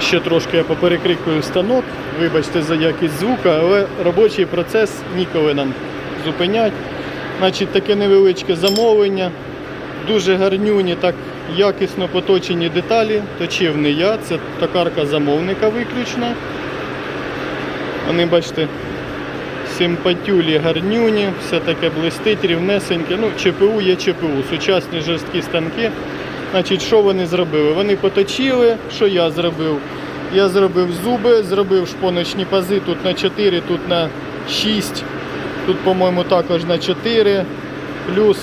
Ще трошки я поперекрикую станок, вибачте за якість звука, але робочий процес ніколи нам зупинять. Значить, таке невеличке замовлення, дуже гарнюні, так якісно поточені деталі. Точив не я, це токарка замовника виключно. Вони, бачите, симпатюлі гарнюні, все таке блистить, рівнесеньке. Ну, ЧПУ є ЧПУ, сучасні жорсткі станки. Значить, що вони зробили? Вони поточили, що я зробив? Я зробив зуби, зробив шпоночні пази тут на 4, тут на 6, тут, по-моєму, також на 4. Плюс,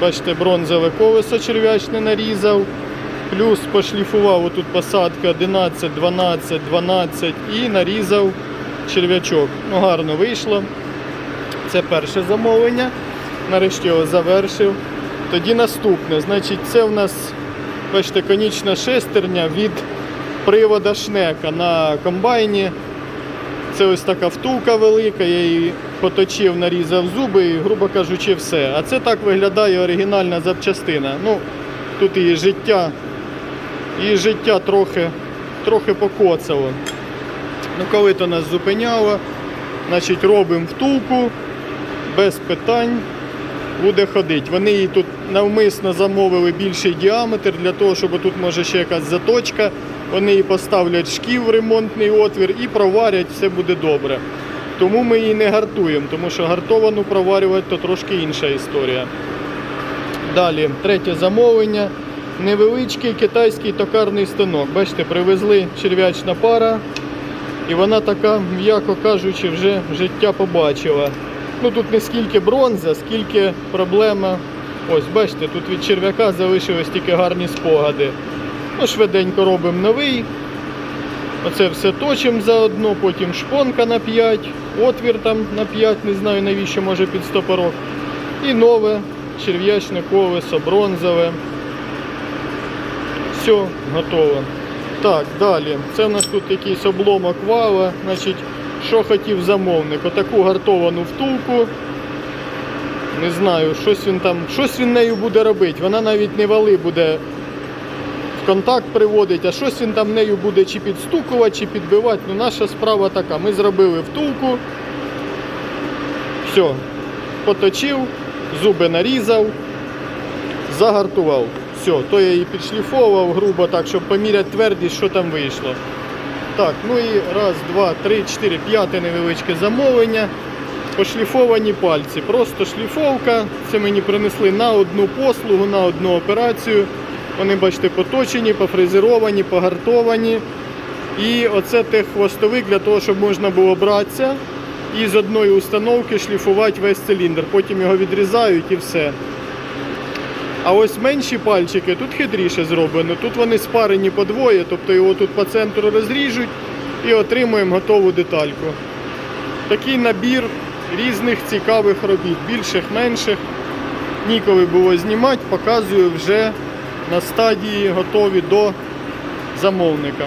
бачите, бронзове колесо черв'ячне нарізав. Плюс пошліфував отут посадка 11, 12, 12 і нарізав черв'ячок. Ну, гарно вийшло. Це перше замовлення. Нарешті його завершив. Тоді наступне. Значить, це в нас, бачите, конічна шестерня від привода шнека на комбайні. Це ось така втулка велика, я її поточив, нарізав зуби і, грубо кажучи, все. А це так виглядає оригінальна запчастина. Ну, тут її життя, її життя трохи, трохи покоцало. Ну, коли то нас зупиняло, значить робимо втулку, без питань буде ходити. Вони її тут навмисно замовили більший діаметр для того, щоб тут може ще якась заточка. Вони її поставлять шків ремонтний отвір і проварять, все буде добре. Тому ми її не гартуємо, тому що гартовану проварювати то трошки інша історія. Далі, третє замовлення. Невеличкий китайський токарний станок. Бачите, привезли черв'ячна пара. І вона така, м'яко кажучи, вже життя побачила. Ну тут не скільки бронза, скільки проблема. Ось, бачите, тут від черв'яка залишились тільки гарні спогади. Ну, швиденько робимо новий. Оце все точимо заодно, потім шпонка на 5, отвір там на 5, не знаю навіщо, може під стопорок. І нове черв'ячне колесо, бронзове. Все, готово. Так, далі. Це в нас тут якийсь обломок вала. Значить, що хотів замовник? Отаку гартовану втулку. Не знаю, щось він там, щось він нею буде робити. Вона навіть не вали буде в контакт приводить, а щось він там нею буде чи підстукувати, чи підбивати. Ну, наша справа така. Ми зробили втулку. Все. Поточив, зуби нарізав, загартував. Все, то я її підшліфовував грубо так, щоб поміряти твердість, що там вийшло. Так, ну і раз, два, три, чотири, п'яте невеличке замовлення. Пошліфовані пальці. Просто шліфовка. Це мені принесли на одну послугу, на одну операцію. Вони, бачите, поточені, пофрезеровані, погартовані. І оце те хвостовик для того, щоб можна було братися і з одної установки шліфувати весь циліндр. Потім його відрізають і все. А ось менші пальчики тут хитріше зроблено. Тут вони спарені по двоє, тобто його тут по центру розріжуть і отримуємо готову детальку. Такий набір різних цікавих робіт, більших, менших. Ніколи було знімати, показую вже на стадії готові до замовника.